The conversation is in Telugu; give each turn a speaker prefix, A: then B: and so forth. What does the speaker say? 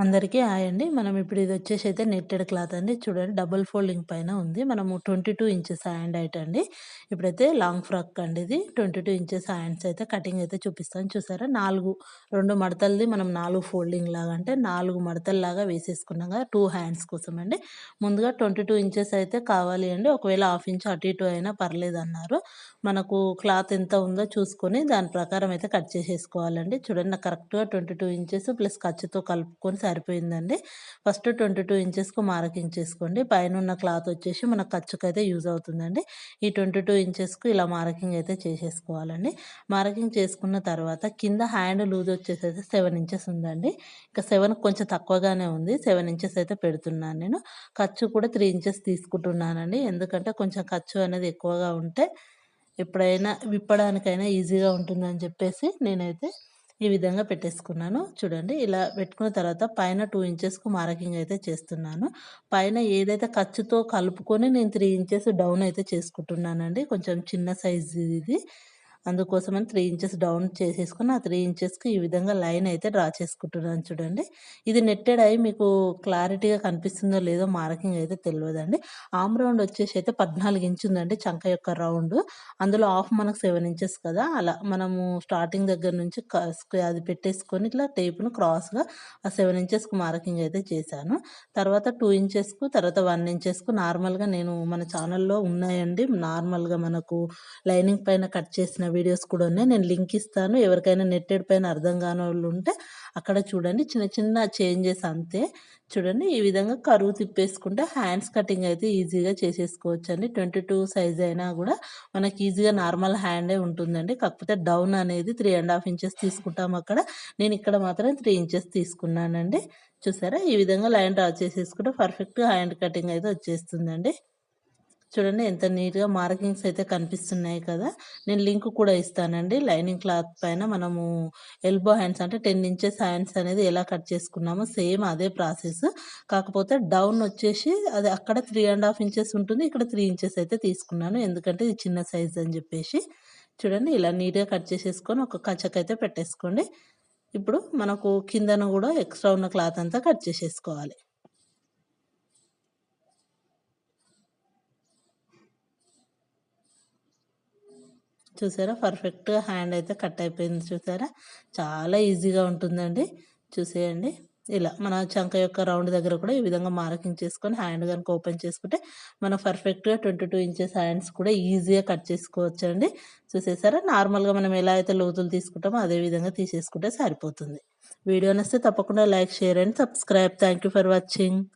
A: అందరికీ హాయ్ అండి. మనం ఇప్పుడు ఇది వచ్చేసి అయితే నెట్టెడ్ క్లాత్ అండి. చూడండి డబుల్ ఫోల్డింగ్ పైన ఉంది. మనము twenty two inches hand height అండి. ఇప్పుడైతే లాంగ్ ఫ్రాక్ అండి ఇది. ట్వంటీ టూ ఇంచెస్ హ్యాండ్స్ అయితే కటింగ్ అయితే చూపిస్తాను చూసారా? నాలుగు రెండు మడతలది మనం నాలుగు ఫోల్డింగ్ లాగా అంటే నాలుగు మడతల్లాగా వేసేసుకున్నాం కదా టూ హ్యాండ్స్ కోసం అండి. ముందుగా ట్వంటీ టూ ఇంచెస్ అయితే కావాలి అండి. ఒకవేళ హాఫ్ ఇంచ్ అటు ఇటు అయినా పర్లేదు అన్నారు మనకు క్లాత్ ఎంత ఉందో చూసుకొని దాని ప్రకారం అయితే కట్ చేసేసుకోవాలండి. చూడండి నాకు కరెక్ట్గా ట్వంటీ టూ ఇంచెస్ ప్లస్ ఖర్చుతో కలుపుకొని సరిపోయిందండి. ఫస్ట్ ట్వంటీ టూ ఇంచెస్కు మార్కింగ్ చేసుకోండి పైన ఉన్న క్లాత్ వచ్చేసి మన ఖర్చుకు అయితే యూజ్ అవుతుందండి. ఈ ట్వంటీ టూ ఇంచెస్కు ఇలా మార్కింగ్ అయితే చేసేసుకోవాలండి. మార్కింగ్ చేసుకున్న తర్వాత కింద హ్యాండ్ లూజ్ వచ్చేసి అయితే సెవెన్ ఇంచెస్ ఉందండి. ఇంకా సెవెన్ కొంచెం తక్కువగానే ఉంది. సెవెన్ ఇంచెస్ అయితే పెడుతున్నాను నేను. ఖర్చు కూడా త్రీ ఇంచెస్ తీసుకుంటున్నానండి. ఎందుకంటే కొంచెం ఖర్చు అనేది ఎక్కువగా ఉంటే ఎప్పుడైనా విప్పడానికైనా ఈజీగా ఉంటుందని చెప్పేసి నేనైతే ఈ విధంగా పెట్టేసుకున్నాను. చూడండి ఇలా పెట్టుకున్న తర్వాత పైన టూ ఇంచెస్కు మార్కింగ్ అయితే చేస్తున్నాను. పైన ఏదైతే ఖర్చుతో కలుపుకొని నేను త్రీ ఇంచెస్ డౌన్ అయితే చేసుకుంటున్నానండి. కొంచెం చిన్న సైజు ఇది. అందుకోసమని త్రీ ఇంచెస్ డౌన్ చేసేసుకుని ఆ త్రీ ఇంచెస్కి ఈ విధంగా లైన్ అయితే డ్రా చేసుకుంటున్నాను చూడండి. ఇది నెట్టెడ్ అయి మీకు క్లారిటీగా కనిపిస్తుందో లేదో మార్కింగ్ అయితే తెలియదండి. ఆమ్ రౌండ్ వచ్చేసి అయితే పద్నాలుగు ఇంచు ఉందండి చంక యొక్క రౌండ్ అందులో ఆఫ్ మనకు సెవెన్ ఇంచెస్ కదా. అలా మనము స్టార్టింగ్ దగ్గర నుంచి అది పెట్టేసుకొని ఇట్లా టేప్ను క్రాస్గా ఆ సెవెన్ ఇంచెస్కి మార్కింగ్ అయితే చేశాను. తర్వాత టూ ఇంచెస్కు తర్వాత వన్ ఇంచెస్కు నార్మల్గా నేను మన ఛానల్లో ఉన్నాయండి. నార్మల్గా మనకు లైనింగ్ పైన కట్ చేసిన వీడియోస్ కూడా ఉన్నాయి. నేను లింక్ ఇస్తాను. ఎవరికైనా నెట్టెడ్ పైన అర్థం కాని వాళ్ళు ఉంటే అక్కడ చూడండి. చిన్న చిన్న చేంజెస్ అంతే. చూడండి. ఈ విధంగా కరువు తిప్పేసుకుంటే హ్యాండ్స్ కటింగ్ అయితే ఈజీగా చేసేసుకోవచ్చు అండి ట్వంటీ టూ సైజ్ అయినా కూడా మనకి ఈజీగా నార్మల్ హ్యాండే ఉంటుందండి. కాకపోతే డౌన్ అనేది త్రీ అండ్ హాఫ్ ఇంచెస్ తీసుకుంటాం అక్కడ. నేను ఇక్కడ మాత్రం త్రీ ఇంచెస్ తీసుకున్నానండి. చూసారా? ఈ విధంగా లైన్ డ్రా చేసేసుకుంటే పర్ఫెక్ట్ హ్యాండ్ కటింగ్ అయితే వచ్చేస్తుందండి. చూడండి ఎంత నీట్గా మార్కింగ్స్ అయితే కనిపిస్తున్నాయి కదా! నేను లింక్ కూడా ఇస్తానండి. లైనింగ్ క్లాత్ పైన మనము ఎల్బో హ్యాండ్స్ అంటే టెన్ ఇంచెస్ హ్యాండ్స్ అనేది ఎలా కట్ చేసుకున్నామో సేమ్ అదే ప్రాసెస్. కాకపోతే డౌన్ వచ్చేసి అది అక్కడ త్రీ అండ్ హాఫ్ ఇంచెస్ ఉంటుంది ఇక్కడ త్రీ ఇంచెస్ అయితే తీసుకున్నాను. ఎందుకంటే ఇది చిన్న సైజ్ అని చెప్పేసి. చూడండి ఇలా నీట్గా కట్ చేసేసుకొని ఒక కచ్చకైతే పెట్టేసుకోండి. ఇప్పుడు మనకు కిందన కూడా ఎక్స్ట్రా ఉన్న క్లాత్ అంతా కట్ చేసేసుకోవాలి. చూసారా? పర్ఫెక్ట్గా హ్యాండ్ అయితే కట్ అయిపోయింది చూసారా? చాలా ఈజీగా ఉంటుందండి. చూసేయండి. ఇలా మన చంక యొక్క రౌండ్ దగ్గర కూడా ఈ విధంగా మార్కింగ్ చేసుకొని హ్యాండ్ కనుక ఓపెన్ చేసుకుంటే మనం పర్ఫెక్ట్గా ట్వంటీ టూ ఇంచెస్ హ్యాండ్స్ కూడా ఈజీగా కట్ చేసుకోవచ్చు అండి చూసేసారా? నార్మల్గా మనం ఎలా అయితే లోతులు తీసుకుంటామో అదే విధంగా తీసేసుకుంటే సరిపోతుంది. వీడియో నస్తే తప్పకుండా like share and subscribe. Thank for watching.